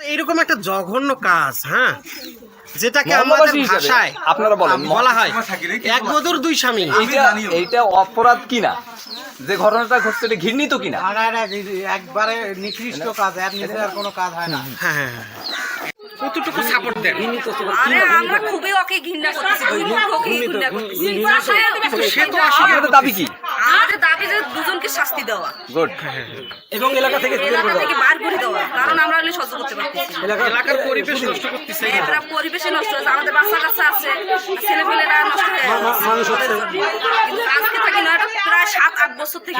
এইরকম একটা জঘন্য কাজ হ্যাঁ? যেটাকে আমাদের ভাষায় আপনারা বলেন, বলা হয় এক বধুর দুই স্বামী। এইটা অপরাধ কিনা? যে ঘটনাটা ঘটছে এটা ঘৃণিত কিনা? এক- একবারে নিকৃষ্ট কাজ এর নিচে আর কোনো কাজ হয় না। হ্যাঁ হ্যাঁ হ্যাঁ। কতটুকু সাপোর্ট দেন? আরে আমরা খুবই ওকে ঘৃণা করতেছি দুই মুখ ওকে ঘৃণা করতেছি। সে তো আসলে দাবি কি? আমাদের দাবি যে দুজনকে শাস্তি দেওয়া। গুড এবং এলাকা থেকে এলাকা থেকে বার করে দেওয়া কারণ আমরা এগুলো সহ্য করতে পারতেছি না। এলাকার পরিবেশ নষ্ট করতেছে এরা পরিবেশে নষ্ট হচ্ছে আমাদের বাচ্চা কাচ্চা আছে ছেলেপেলেরা নষ্ট হয়ে না এটা প্রায় সাত আট বছর থেকে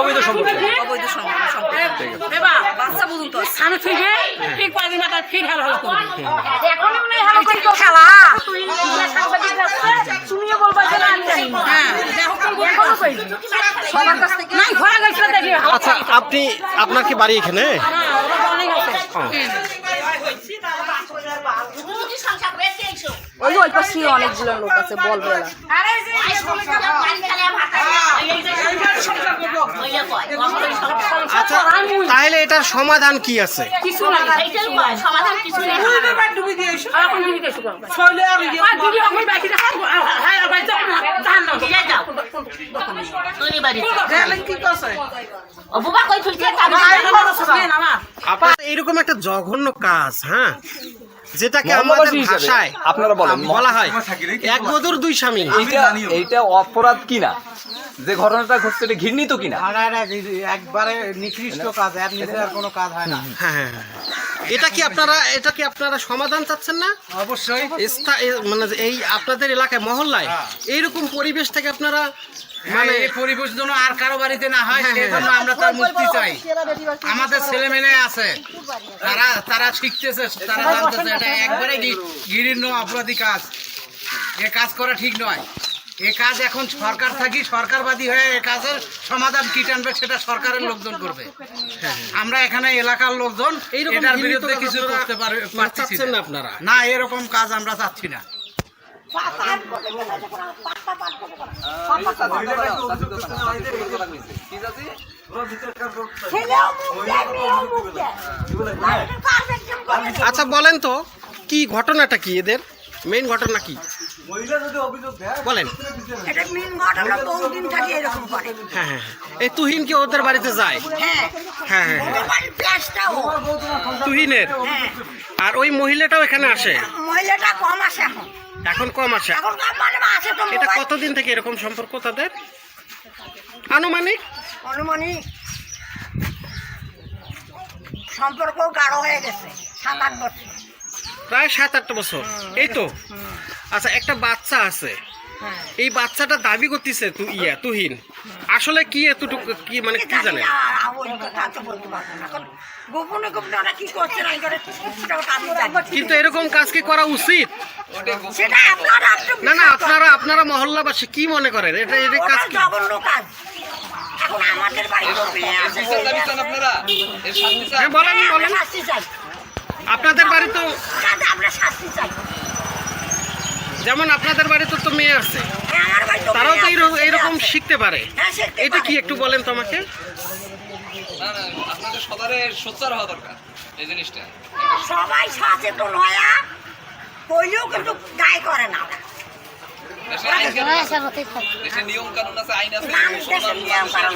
অবৈধ সম্পর্ক। অবৈধ সম্পর্ক সম্পর্ক। বাচ্চা পর্যন্ত আমি ঠিক ঠিক পাঁচ মাথা ঠিক হাল হাল করবি। এখন মনে হয় খেলা তুমিও বলবা যে না আমি জানি না। হ্যাঁ দেখো। কোন কোন কইছি সবার কাছ থেকে? নাই ঘোরা গেছিল দেখি আচ্ছা আপনি আপনার কি বাড়ি এখানে? হ্যাঁ ওরা অনেক আছে। ওই ওই পাশে অনেকগুলো লোক আছে। আচ্ছা তাহলে এটার সমাধান কি আছে কিছু না সমাধান নেই হ্যাঁ এইরকম একটা জঘন্য কাজ হ্যাঁ যেটাকে আমাদের ভাষায় আপনারা বলেন, বলা হয় এক বধুর দুই স্বামী। এইটা এইটা অপরাধ কিনা? যে ঘটনাটা ঘটছে এটা ঘৃণিত কিনা? একবারে নিকৃষ্ট কাজ এর নিচে আর কোনো কাজ হয় না। হ্যাঁ হ্যাঁ হ্যাঁ। এটা কি আপনারা এটা কি আপনারা সমাধান চাচ্ছেন না? অবশ্যই। মানে এই আপনাদের এলাকায় মহল্লায় এইরকম পরিবেশ থেকে আপনারা মানে এই পরিবেশ যেন আর কারও বাড়িতে না হয় আমরা তার মুক্তি চাই। আমাদের ছেলে মেয়ে আছে। তারা তারা শিখতেছে তারা জানতেছে এটা একবারে গিরিন্ন অপরাধী কাজ। এ কাজ করা ঠিক নয়। এ কাজ এখন সরকার থাকি সরকারবাদী হয়ে এ কাজের সমাধান কি টানবে সেটা সরকারের লোকজন করবে। আমরা এখানে এলাকার লোকজন এইরকম এটার বিরুদ্ধে কিছু করতে পারে পারতেছি চাচ্ছেন না না। আপনারা? না এরকম কাজ আমরা চাচ্ছি না। আচ্ছা বলেন তো কি ঘটনাটা কি এদের? মেইন ঘটনা কি? বলেন। হ্যাঁ হ্যাঁ হ্যাঁ। এই তুহিন কি ওদের বাড়িতে যায়? হ্যাঁ। হ্যাঁ হ্যাঁ হ্যাঁ। তুহিনের? আর ওই মহিলাটাও এখানে আসে? মহিলাটা কম আসে এখন। কম আসে? এখন মানে আসে এটা কতদিন থেকে এরকম সম্পর্ক তাদের? আনুমানিক? অনুমানিক সম্পর্ক গাঢ় হয়ে গেছে সাত আট বছর। প্রায় সাত আট বছর। এই তো? আচ্ছা একটা বাচ্চা আছে। হ্যাঁ। এই বাচ্চাটা দাবি করতেছে তু ইয়া তুহিন। আসলে কি এতটুকু কি মানে কি জানি। কিন্তু এরকম কাজ কি করা উচিত? আপনারা না না আপনারা। আপনারা মহল্লাবাসী কি মনে করেন? এটা এটা কাজ কি। হ্যাঁ বলেন হ্যাঁ, বলেন। আপনাদের বাড়ি তো আমরা শাস্তি চাই। যেমন আপনাদের বাড়িতে তো মেয়ে আছে হ্যাঁ, তারাও তো এইরকম। শিখতে পারে। হ্যাঁ, এটা কি একটু বলেন তো আমাকে? আপনাদের সদারে সোচ্চার হওয়া দরকার এই জিনিসটা। সবাই সচেতন হয়া কইলেও কিন্তু গায়ে করে না নিয়ম কানুন আছে আইন আছে।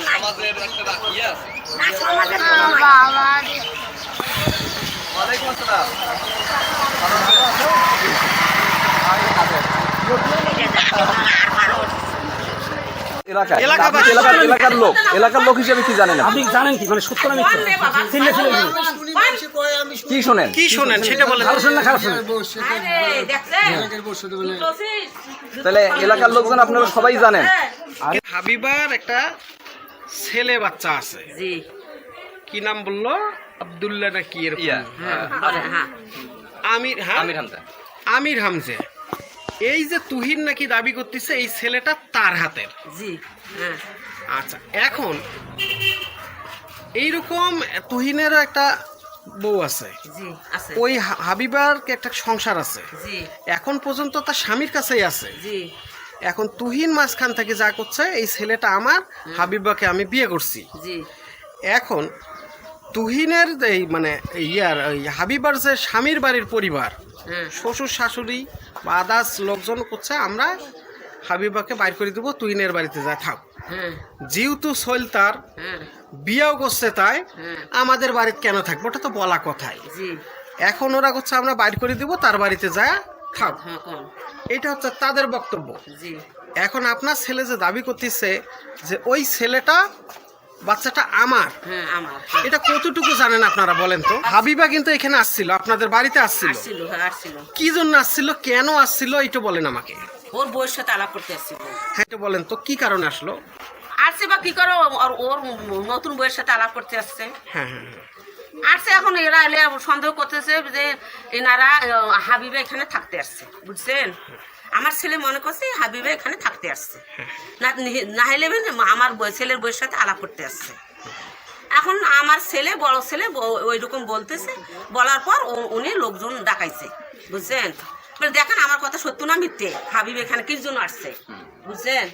সমাজের একটা ইয়ে আছে। ওয়ালাইকুম আসসালাম। এলাকার এলাকার লোক। এলাকার লোক হিসেবে কি জানেন আপনি? জানেন কি? মানে সত্য না মিথ্যা? চিনলে চিনলে কি শোনেন? কি শোনেন? সেটা বলেন। না খারাপ শোনেন। তাহলে এলাকার লোকজন আপনারা সবাই জানেন। হাবিবার একটা ছেলে বাচ্চা আছে। কি নাম বলল? আব্দুল্লাহ না কি এরকম? ইয়া। হ্যাঁ। আমির হ্যাঁ? আমির হামজা। আমির হামজে। এই যে তুহিন নাকি দাবি করতেছে এই ছেলেটা তার হাতের। জি হ্যাঁ। আচ্ছা এখন এইরকম তুহিনেরও একটা বউ আছে। ওই হাবিবার একটা সংসার আছে? এখন পর্যন্ত তার স্বামীর কাছেই আছে। এখন তুহিন মাঝখান থেকে যা করছে এই ছেলেটা আমার হাবিবাকে আমি বিয়ে করছি। এখন তুহিনের এই মানে ইয়ার ওই হাবিবার যে স্বামীর বাড়ির পরিবার শ্বশুর শাশুড়ি বা আদার্স লোকজন করছে আমরা হাবিবাকে বাইর করে দেবো তুহিনের বাড়িতে যায় থাক। হ্যাঁ। যেহেতু শৈল তার হ্যাঁ। বিয়েও করছে তাই হ্যাঁ। আমাদের বাড়িতে কেন থাকব? ওটা তো বলা কথাই। জি। এখন ওরা করছে আমরা বাইর করে দিব তার বাড়িতে যায় থাক। হ্যাঁ এটা হচ্ছে তাদের বক্তব্য। এখন আপনার ছেলে যে দাবি করতেছে যে ওই ছেলেটা বাচ্চাটা আমার? হ্যাঁ আমার। এটা কতটুকু জানেন আপনারা বলেন তো? হাবিবা কিন্তু এখানে আসছিল আপনাদের বাড়িতে আসছিল। আসছিল হ্যাঁ আসছিল। কি জন্য আসছিল কেন আসছিল এটা বলেন আমাকে। ওর বউয়ের সাথে আলাপ করতে আসছিল। হ্যাঁ এটা বলেন তো কি কারণে আসলো? আসছে বা কি করো ওর ওর নতুন বউয়ের সাথে আলাপ করতে আসছে। হ্যাঁ হ্যাঁ হ্যাঁ। আসছে এখন এরা এলে সন্দেহ করতেছে যে এনারা আহ, হাবিবে এখানে থাকতে আসছে বুঝছেন? আমার ছেলে মনে করছে হাবিবে এখানে থাকতে আসছে। না হলে মানে আমার ছেলের বইয়ের সাথে আলাপ করতে আসছে। এখন আমার ছেলে, বড় ছেলে ওই রকম বলতেছে। বলার পর উনি লোকজন ডাকাইছে, বুঝছেন? দেখেন, আমার কথা সত্য না মিথ্যে? হাবিব এখানে কির জন্য আসছে? বুঝছেন?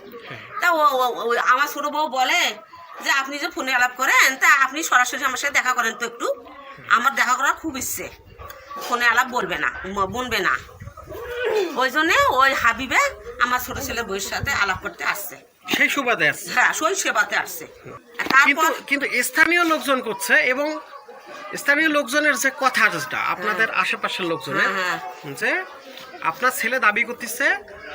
তা ও আমার ছোট বউ বলে যে, আপনি যে ফোনে আলাপ করেন, তা আপনি সরাসরি আমার সাথে দেখা করেন তো একটু। আমার দেখা করার খুব ইচ্ছে। ফোনে আলাপ বলবে না বুনবে না। ওই জন্যে ওই হাবিবে আমার ছোট ছেলের বইয়ের সাথে আলাপ করতে আসছে। সেই সুবাদে আসছে। হ্যাঁ সই সেবাতে আসছে। তারপর কিন্তু স্থানীয় লোকজন করছে এবং স্থানীয় লোকজনের যে কথা যেটা আপনাদের আশেপাশের লোকজনের হ্যাঁ, যে আপনার ছেলে দাবি করতেছে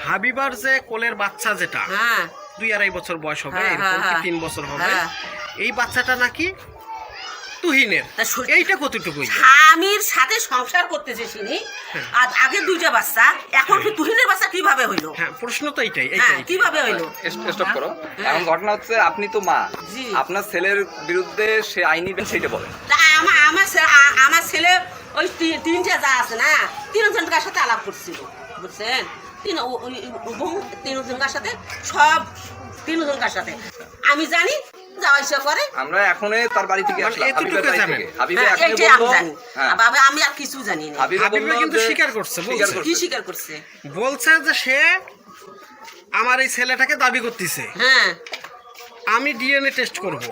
হাবিবার যে কোলের বাচ্চা যেটা হ্যাঁ। দুই আড়াই বছর বয়স হবে হ্যাঁ, হ্যাঁ, তিন বছর হবে হ্যাঁ। এই বাচ্চাটা নাকি তুহিনের এইটা কতটুকু স্বামীর সাথে সংসার করতেছে শুনি হ্যাঁ। আর আগে দুইটা বাচ্চা এখন কি তুহিনের বাচ্চা কীভাবে হইল হ্যাঁ প্রশ্ন তো এইটাই হ্যাঁ কীভাবে হইল স্টপ করো এখন ঘটনা হচ্ছে আপনি তো মা আপনার ছেলের বিরুদ্ধে সে আইনি বেন সেইটা বলেন আমার আমার আমার ছেলে ওই তি- তিনটা যা আছে না তিনজনকার সাথে আলাপ করছিল বুঝছেন তিন বহু তিনজনকার সাথে সব তিনজনকার সাথে আমি জানি যাওয়া ইচ্ছা করে। আমরা এখনই তার বাড়ি থেকে মানে আসলাম। হাবিবের বাড়ি থেকে। হাবিবে হ্যাঁ, আমি বলল হ্যাঁ। বাবা আমি আর কিছু জানি না। হাবিবে হাবিবে কিন্তু স্বীকার করছে, বলছে। কি স্বীকার করছে? বলছে যে সে আমার এই ছেলেটাকে দাবি করতেছে। হ্যাঁ। আমি ডিএনএ টেস্ট করব।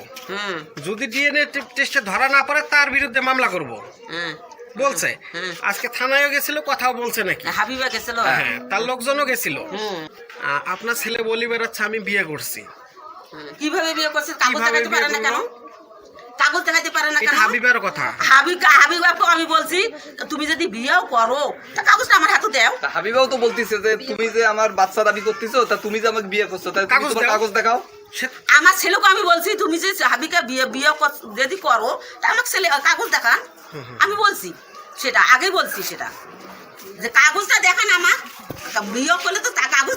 যদি ডিএনএ টেস্টে ধরা না পড়ে তার বিরুদ্ধে মামলা করব। বলছে। আজকে থানায়ও গেছিল কথাও বলছে নাকি? হাবিবা গেছিল। হ্যাঁ তার লোকজনও গেছিল। আপনার ছেলে বলি বেড়াচ্ছে আমি বিয়ে করছি। কীভাবে বিয়ে করছে? কাগজ দেখাতে পারে না কেন? কাগজ দেখাতে পারে না কেন? হাবিবের কথা। হাবিব হাবিবাকে আমি বলছি তুমি যদি বিয়েও করো তা কাগজটা আমার হাতে দাও। হাবিবাও তো বলতিছে যে তুমি যে আমার বাচ্চা দাবি করতেছো তা তুমি যে আমাকে বিয়ে করছ তুমি কাগজ কাগজ দেখাও। আমার ছেলেকে আমি বলছি তুমি যে হাবিকে বিয়ে বিয়ে কর- যদি করো তা আমাকে ছেলে কাগজ দেখান। আমি বলছি সেটা আগেই বলছি সেটা। যে কাগজটা দেখান আমার তা বিয়ে করলে তো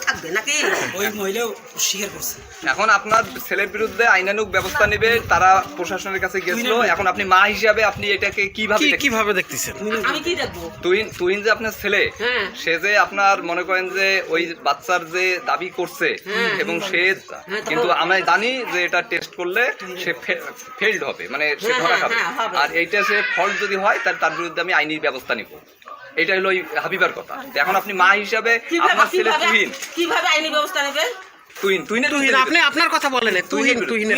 থাকবে নাকি? এখন আপনার ছেলের বিরুদ্ধে আইনানুক ব্যবস্থা নেবে তারা প্রশাসনের কাছে গেছিল এখন আপনি মা হিসাবে আপনি এটাকে কীভাবে কীভাবে দেখতেছেন? আমি কি দেখব? তুহিন তুহিন যে আপনার ছেলে হ্যাঁ। সে যে আপনার মনে করেন যে ওই বাচ্চার যে দাবি করছে এবং সে হ্যাঁ, কিন্তু আমরা জানি যে এটা টেস্ট করলে সে ফেল্ড হবে মানে সে হ্যাঁ, ধরা হ্যাঁ, খাবে। হ্যাঁ, আর এইটা সে ফল্ট যদি হয় তাহলে তার বিরুদ্ধে আমি আইনি ব্যবস্থা নিব। এটা হলো হাবিবার কথা। এখন আপনি মা হিসাবে আপনার ছেলে তুহিন। কীভাবে আইনি ব্যবস্থা নেবে তুহিন তুহিনের তুহিন আপনি আপনার কথা বলেন তুহিন তুহিনের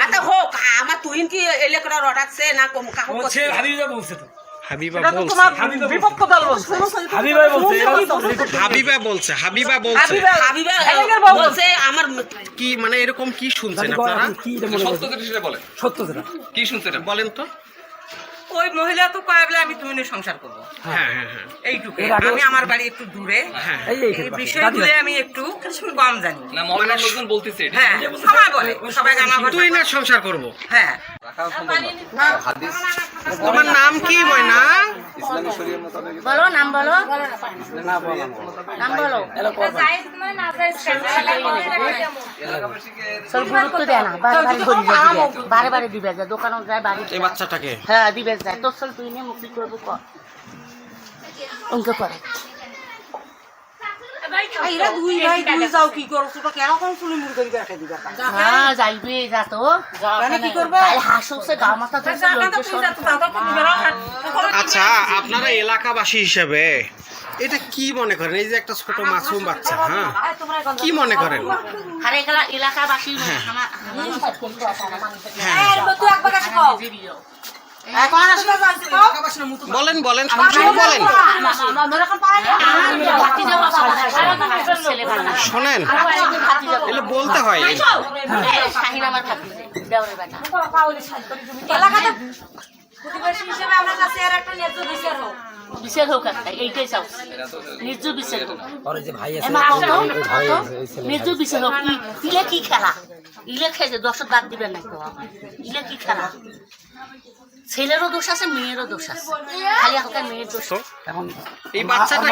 আচ্ছা হোক আমার তুহিন কি এলাকাটা রটাচ্ছে না কম- করছে? হাবিবা তো। বলছে। তো হাবিবা বলছে। হাবিবা বলছে হাবিবা হাবিবা হাবিবের বউ বলছে। আমার কি মানে এরকম কি শুনছেন আপনারা? সত্য বলেন। সত্য কি শুনছেন? বলেন তো। ওই মহিলা তো কয় বলে আমি তুমি সংসার করব? হ্যাঁ হ্যাঁ হ্যাঁ। এইটুকু। আমি আমার বাড়ি একটু দূরে। বিষয় বিষয়গুলো আমি একটু কম জানি। না লোকজন বলতেছে হ্যাঁ সবাই বলে। সবাই সংসার করব। হ্যাঁ। না। তোমার নাম কি ময়না মোতাবেক বলো নাম বলো। নাম বলো। সব গুরুত্ব দেয় না বারে বারে বারে বারে দিবে যায় দোকানত যায় বাড়ি এই বাচ্চাটাকে। হ্যাঁ দিবে যায়। তোর সব তুই নিয়ে মুক্তি করব কর অঙ্ক করে। এরা দুই ভাই দুই যাও কি করছ তো কেন কোন চুলি মুড়ি রেখে দিবা হ্যাঁ যাইবে যা তো। মানে কি করবে? হাসুকছে গা মাথা ধরছে আচ্ছা আপনারা এলাকাবাসী হিসেবে এটা কি মনে করেন? এই যে একটা ছোট মাসুম বাচ্চা হ্যাঁ? কি মনে করেন? আর এলাকাবাসী হ্যাঁ বলেন বলেন সমস্যা বলেন শোনেন এগুলো বলতে হয় এই শাহিন আমার ভাতিজা, দেওরের বেটা। এলাকাতে প্রতিবেশী হিসেবে আমরা কাছে আর একটা ন্যায্য বিচার হোক বিচার হোক একটা, এইটাই চাও। ন্যায্য বিচার হোক। এমা কত? কত? ন্যায্য বিচার হোক। ই- ইলে কি খেলা ইলে দশ দাঁত দিবেন না ইলে কি খেলা ছেলেরও দোষ আছে মেয়েরও দোষ আছে। খালি হালকা মেয়ের দোষ। তো? এই বাচ্চাটা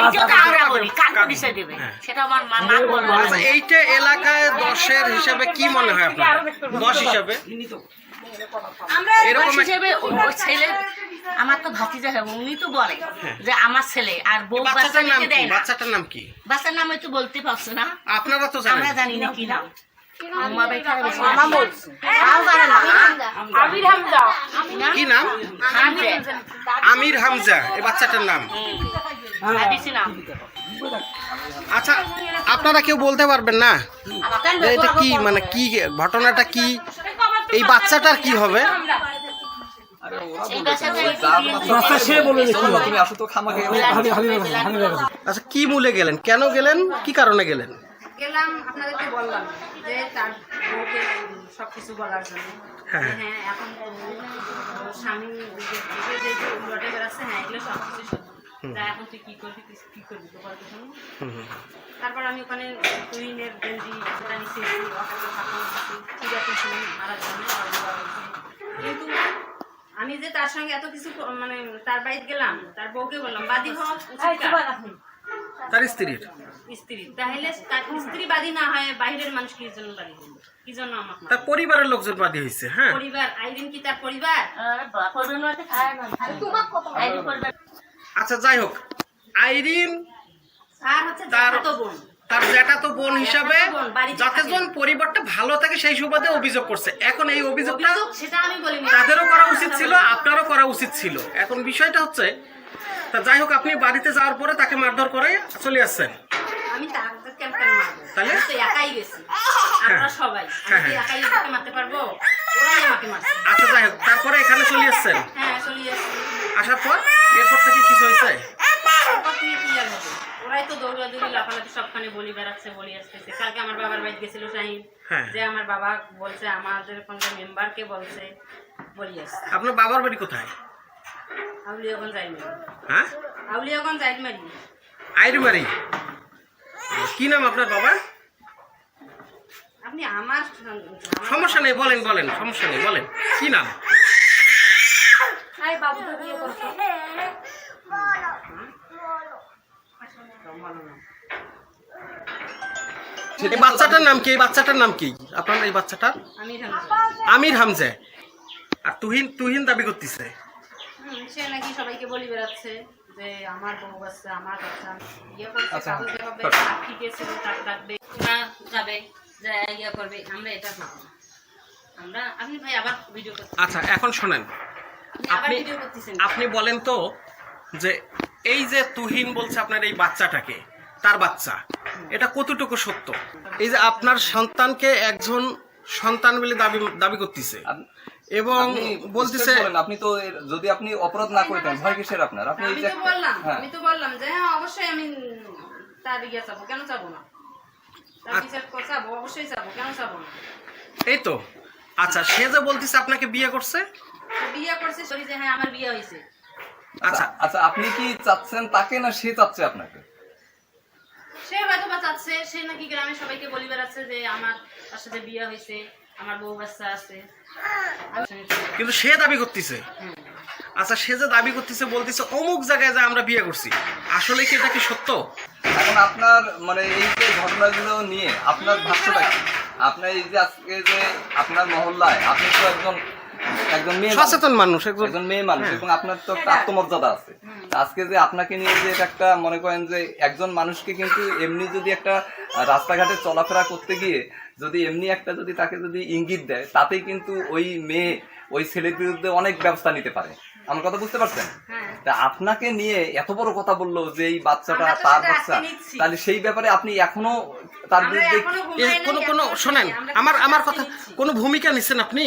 আমরা বলি, কাকে বিচার দেবে? সেটা আমার মা মা বলবে। না। আচ্ছা এইটা এলাকায় দশের হিসাবে কি মনে হয় আপনার দশ হিসাবে? এরকম হিসেবে ওই ছেলে আমার তো ভাতিজা হবে উনি তো বলে যে আমার ছেলে আর বউ বাচ্চা বাচ্চাটার নাম কি? বাচ্চাটার নাম কি? বাচ্চার নাম একটু বলতে পারছে না। আপনারা তো আমরা জানেন জানি না কি নাম। কি নাম? আমির হামজা এই বাচ্চাটার নাম। আচ্ছা আপনারা কেউ বলতে পারবেন না? এটা কি মানে কি ঘটনাটা কি? এই বাচ্চাটার কি হবে? এই বাচ্চাটা তুমি আসো তো খামাকে আচ্ছা কি মূলে গেলেন? কেন গেলেন? কি কারণে গেলেন? গেলাম আপনাদেরকে বললাম যে তার বউকে সবকিছু বলার জন্য। হ্যাঁ। হ্যাঁ এখন স্বামী যে যে যে বেড়াচ্ছে হ্যাঁ এগুলো সব কিছু সত্যি তা এখন তুই কি করবি তুই কি করবি তো বলতে শুনুন। তারপর আমি ওখানে কুইনের গেঞ্জি সেটা নিচে পূজা করছি মারা জন্য কিন্তু আমি যে তার সঙ্গে এত কিছু মানে তার বাড়িতে গেলাম তার বউকে বললাম বাদি হওয়া? তার স্ত্রীর? স্ত্রী। তার পরিবারের লোকজন বাদী হয়েছে হ্যাঁ। আচ্ছা যাই হোক। আইরিন তার- জ্যাঠাতো বোন। হিসাবে বোন, বাড়িতে যাতে থাকে। জন পরিবারটা ভালো থাকে সেই সুবাদে অভিযোগ করছে। এখন এই অভিযোগটা তাদেরও করা উচিত ছিল আপনারও করা উচিত ছিল। এখন বিষয়টা হচ্ছে তা যাই হোক আপনি বাড়িতে যাওয়ার পরে তাকে মারধর করে চলে আসছেন। আমি তাকে কেন কেন মারবো। তাহলে? একাই গেছি। আমরা সবাই। হ্যাঁ, কি হ্যাঁ। একাই মারতে পারব? ওরাই আচ্ছা যাই হোক তারপরে এখানে চলে আসছেন? হ্যাঁ চলে আসার পর এরপর থেকে কিছু হয়েছে? কি ওরাই তো দৌড়াদৌড়ি লাফালাফি সবখানে বলি বেড়াচ্ছে বলি আসতেছে। কালকে আমার বাবার বাড়ি গেছিল শাহিন। হ্যাঁ। যে আমার বাবা বলছে আমাদের কোনটা মেম্বারকে বলছে বলি আসছে। আপনার বাবার বাড়ি কোথায়? হ্যাঁ আউলিয়াগঞ্জ কি নাম আপনার বাবা? আপনি আমার সমস্যা নেই বলেন বলেন সমস্যা নেই বলেন। কি নাম? এই বাচ্চাটার নাম কি? এই বাচ্চাটার নাম কি? আপনার এই বাচ্চাটার আমি আমির হামজা। আর তুহিন তুহিন দাবি করতেছে সে নাকি সবাইকে বলি বেড়াচ্ছে যে আমার বউ বাচ্চা আমার বাচ্চা ইয়ে করছে আচ্ছা, কাগজ দেখাবে তাকে ডাকবে। যাবে যে ইয়ে করবে আমরা এটা না। আমরা আপনি ভাই আবার ভিডিও করতে আচ্ছা এখন শোনেন আপনি আপনি বলেন তো যে এই যে তুহিন বলছে আপনার এই বাচ্চাটাকে তার বাচ্চা এটা কতটুকু সত্য? এই যে আপনার সন্তানকে একজন সন্তান বলে দাবি দাবি করতেছে। এবং বলতেছে আপনি তো যদি আপনি অপরাধ না করতেন ভয় কিসের আপনার? আপনি আমি তো বললাম হ্যাঁ। আমি তো বললাম যে হ্যাঁ অবশ্যই আমি তার ইয়ে চাবো কেন চাবো না? তার আচ্ছা। বিচার অবশ্যই কেন না? এই তো। আচ্ছা সে যে বলতেছে আপনাকে বিয়ে করছে? বিয়ে করছে সরি যে হ্যাঁ আমার বিয়ে হয়েছে। আচ্ছা। আচ্ছা আচ্ছা আপনি কি চাচ্ছেন তাকে না সে চাচ্ছে আপনাকে? সে হয়তো বা চাচ্ছে সে নাকি গ্রামে সবাইকে বলি বেড়াচ্ছে যে আমার তার সাথে বিয়ে হয়েছে। আমার বউ বাচ্চা আছে। কিন্তু সে দাবি করতেছে। আচ্ছা সে যে দাবি করতেছে বলতেছে অমুক জায়গায় যে আমরা বিয়ে করছি। আসলে কি এটা কি সত্য? এখন আপনার মানে এই যে ঘটনাগুলো নিয়ে আপনার ভাষ্যটা কি? আপনার এই যে আজকে যে আপনার মহল্লায় আপনি তো একজন একজন মেয়ে সচেতন মানুষ একজন একজন মেয়ে মানুষ এবং আপনার তো একটা আত্মমর্যাদা আছে। আজকে যে আপনাকে নিয়ে যে একটা মনে করেন যে একজন মানুষকে কিন্তু এমনি যদি একটা রাস্তাঘাটে চলাফেরা করতে গিয়ে যদি এমনি একটা যদি তাকে যদি ইঙ্গিত দেয় তাতেই কিন্তু ওই মেয়ে ওই ছেলের বিরুদ্ধে অনেক ব্যবস্থা নিতে পারে। আমার কথা বুঝতে পারছেন? হ্যাঁ। তা আপনাকে নিয়ে এত বড় কথা বলল যে এই বাচ্চাটা তার বাচ্চা তাহলে সেই ব্যাপারে আপনি এখনও তার বিরুদ্ধে কোনো কোনো শোনেন আমার আমার কথা। কোনো ভূমিকা নিচ্ছেন আপনি?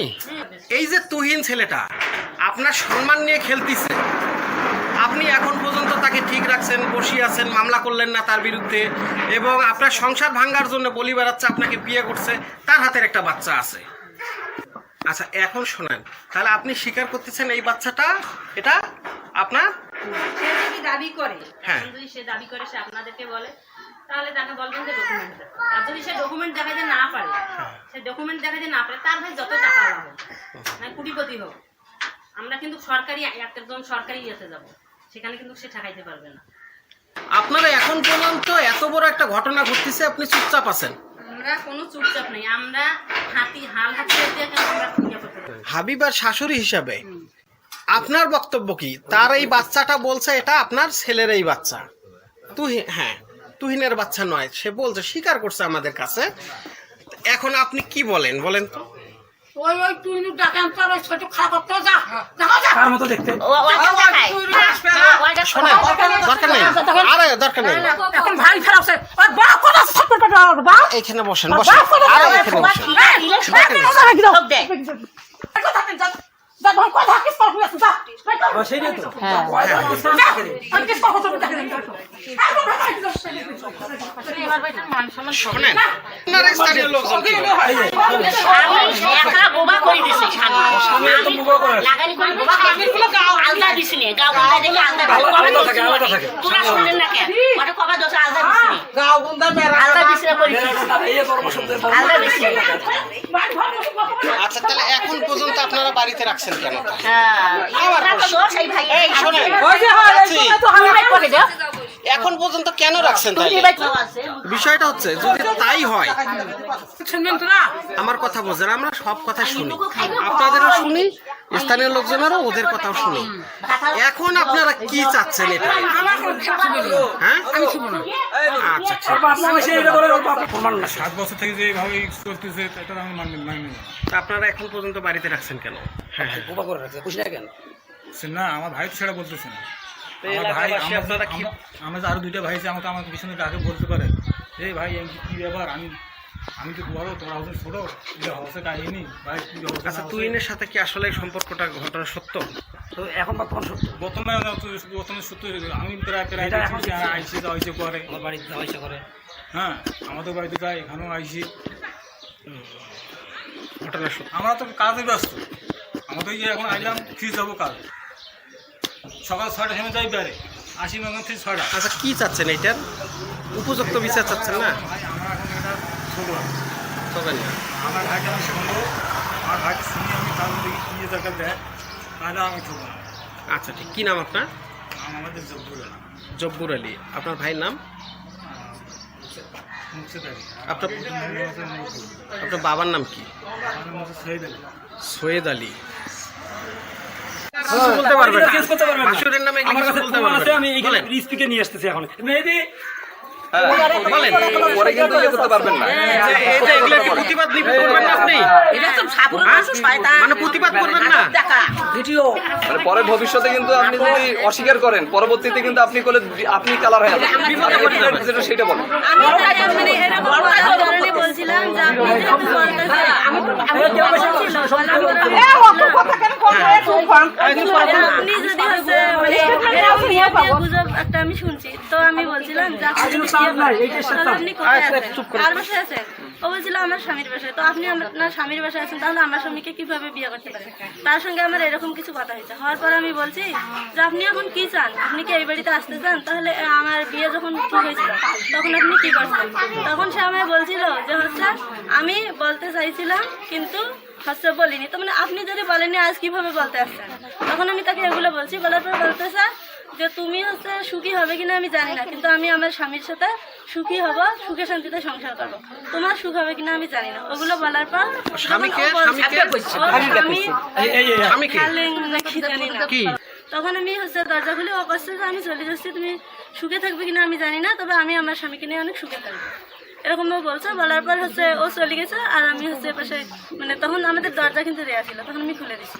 এই যে তুহিন ছেলেটা আপনার সম্মান নিয়ে খেলতেছে। আপনি এখন পর্যন্ত তাকে ঠিক রাখছেন বসিয়ে আছেন মামলা করলেন না তার বিরুদ্ধে এবং আপনার সংসার ভাঙ্গার জন্য বলি বেড়াচ্ছে আপনাকে বিয়ে করছে তার হাতের একটা বাচ্চা আছে। আচ্ছা এখন শোনেন। তাহলে আপনি স্বীকার করতেছেন এই বাচ্চাটা? এটা আপনার? সে যদি দাবি করে হ্যাঁ। যদি সে দাবি করে সে আপনাদেরকে বলে তাহলে তাকে বলবেন যে ডকুমেন্ট আর যদি সে ডকুমেন্ট দেখাতে না পারে সে ডকুমেন্ট দেখাতে না পারে তার ভাই যত টাকা হোক মানে কোটিপতি হোক আমরা কিন্তু সরকারি একদম সরকারি ইয়েতে যাব। সেখানে কিন্তু সে ঠেকাইতে পারবে না। আপনারা এখন পর্যন্ত এত বড় একটা ঘটনা ঘটতেছে আপনি চুপচাপ আছেন। আমরা কোনো চুপচাপ নেই আমরা হাতি হাল হাতিয়ে দিয়ে আমরা ইয়ে করতে পারি হাবিবার শাশুড়ি হিসাবে আপনার বক্তব্য কি তার এই বাচ্চাটা বলছে এটা আপনার ছেলের এই বাচ্চা তুহি হ্যাঁ তুহিনের বাচ্চা নয় সে বলছে স্বীকার করছে আমাদের কাছে এখন আপনি কি বলেন বলেন তো ওই ওই তুই ডাকে আনতে ওই ছোট খারাপ যা দেখা যা শোনেন দরকার নেই আরে দরকার নেই এখন ভাই খারাপ সে ওই বড় কথা থাকতে পারে বা এখানে বসেন বসেন আরে এখানে বসেন সব দেয় কথা থাকেন যা যা ভাই কথা কিস পারব না তো হ্যাঁ আমি কিস পারব তুমি দেখেন শোনেন আপনার স্থানীয় লোকজন কি আমি একা বোবা করে দিছি স্বামী আমি লাগানি করে বোবা করে দিছি আলদা দিছি নে গাও আলদা দেখে আলদা দিছি কবে দিছি তোমরা শুনলেন না কেন মানে কবে দোষ আলদা দিছি গাও গুন্দা মেরা আলদা দিছি না করে আলদা দিছি আচ্ছা তাহলে এখন পর্যন্ত আপনারা বাড়িতে রাখছেন কেন হ্যাঁ এবার তো দোষ এই ভাই এই শোনেন ওই যে হয় চাচি, তো আমি ভাই রাখছেন কেন? এখন পর্যন্ত কেন রাখছেন বিষয়টা হচ্ছে যদি তাই হয় আমার কথা বোঝেন আমরা সব কথা শুনি। আপনাদেরও শুনি স্থানীয় লোকজনেরও ওদের কথাও শুনি এখন আপনারা কি চাচ্ছেন এটা? হ্যাঁ? আচ্ছা সাত বছর থেকে যে এইভাবে এটা আমি মানি মানি না। তা আপনারা এখন পর্যন্ত বাড়িতে রাখছেন কেন? হ্যাঁ হ্যাঁ। করে রাখছে খুশি না কেন? না আমার ভাই তো সেটা বলতেছে না। আমার ভাই আমরা আপনারা কি আরও দুইটা ভাই আছে আমাকে আমাকে পিছনে আগে বলতে পারে এই ভাই কি ব্যাপার? আমি আমি তো বড় তোমরা হচ্ছে ছোট এটা হচ্ছে কাহিনী ভাই কি আচ্ছা? তুইনের সাথে কি আসলে সম্পর্কটা ঘটনা সত্য? তো এখন বর্তমান সত্য। প্রথমে প্রথমে সত্য আমি প্রায় প্রায় আইসি যাওয়া হয়েছে পরে আমার বাড়িতে যাওয়া ইচ্ছা করে হ্যাঁ আমাদের বাড়িতে যাই এখানেও আইসি। ঘটনা সত্য। আমরা তো কাজে ব্যস্ত। আমরা তো ইয়ে এখন আইলাম ফিস যাব কাজ সকাল ছয়টার সময় যাই বেড়ে আসি মনে ফিস ছয়টা। আচ্ছা কি চাচ্ছেন এইটার? উপযুক্ত বিচার চাচ্ছেন না? আমরা এখন ভাইকে আমি শুনব আমার ভাইকে শুনি আমি তার যদি কি দরকার দেয় তাহলে আমি না আচ্ছা ঠিক। কি নাম আপনার? আম- আমাদের জব্বুর না জব্বুর আলী। আপনার ভাইয়ের নাম? আপনার আপনার বাবার নাম কি? আলী। সৈয়দ আলী। বলতে পারবেন না। নামে বলতে পারবেন না। বলেন। হ্যাঁ, বলেন। পরে কিন্তু ইয়ে করতে পারবেন না। যে এগুলো কি প্রতিবাদ করবেন না আপনি? এটা তো সাপুর মানুষ শয়তান। মানে প্রতিবাদ করবেন না। দেখা। ভিডিও। মানে পরে ভবিষ্যতে কিন্তু আপনি যদি অস্বীকার করেন পরবর্তীতে কিন্তু আপনি করলে আপনি কালার হয়ে যাবেন। যেটা সেটা বলেন। আমি মানে বলছিলাম যে আপনি যদি মানে একটা শুনছি। তো আমি বলছিলাম যে বাসায় ও বলছিল আমার স্বামীর বাসায়। তো আপনি আপনার স্বামীর বাসায় আছেন তাহলে আমার স্বামীকে কীভাবে বিয়ে করতে পারেন? তার সঙ্গে আমার এরকম কিছু কথা হয়েছে। হওয়ার পর আমি বলছি যে আপনি এখন কি চান? আপনি কি এই বাড়িতে আসতে চান? তাহলে আমার বিয়ে যখন ঠিক হয়েছিল তখন আপনি কি করছেন? তখন সে আমায় বলছিল যে হচ্ছে আমি বলতে চাইছিলাম কিন্তু হচ্ছে বলিনি। তো মানে আপনি যদি বলেনি আজ কীভাবে বলতে আসছেন? তখন আমি তাকে এগুলো বলছি বলার পর বলতেছে যে তুমি হচ্ছে সুখী হবে কিনা আমি জানি না কিন্তু আমি আমার স্বামীর সাথে সুখী হব সুখে শান্তিতে সংসার করব। তোমার সুখ হবে কিনা আমি জানি না। ওগুলো বলার পর স্বামীকে স্বামীকে? জানি না। তখন আমি হচ্ছে দরজা খুলে ও করছে যে আমি চলে যাচ্ছি তুমি সুখে থাকবে কিনা আমি জানি না তবে আমি আমার স্বামীকে নিয়ে অনেক সুখে থাকব। এরকম বলছে বলার পর হচ্ছে ও চলে গেছে আর আমি হচ্ছে পাশে মানে তখন আমাদের দরজা কিন্তু দেওয়া ছিল তখন আমি খুলে দিচ্ছি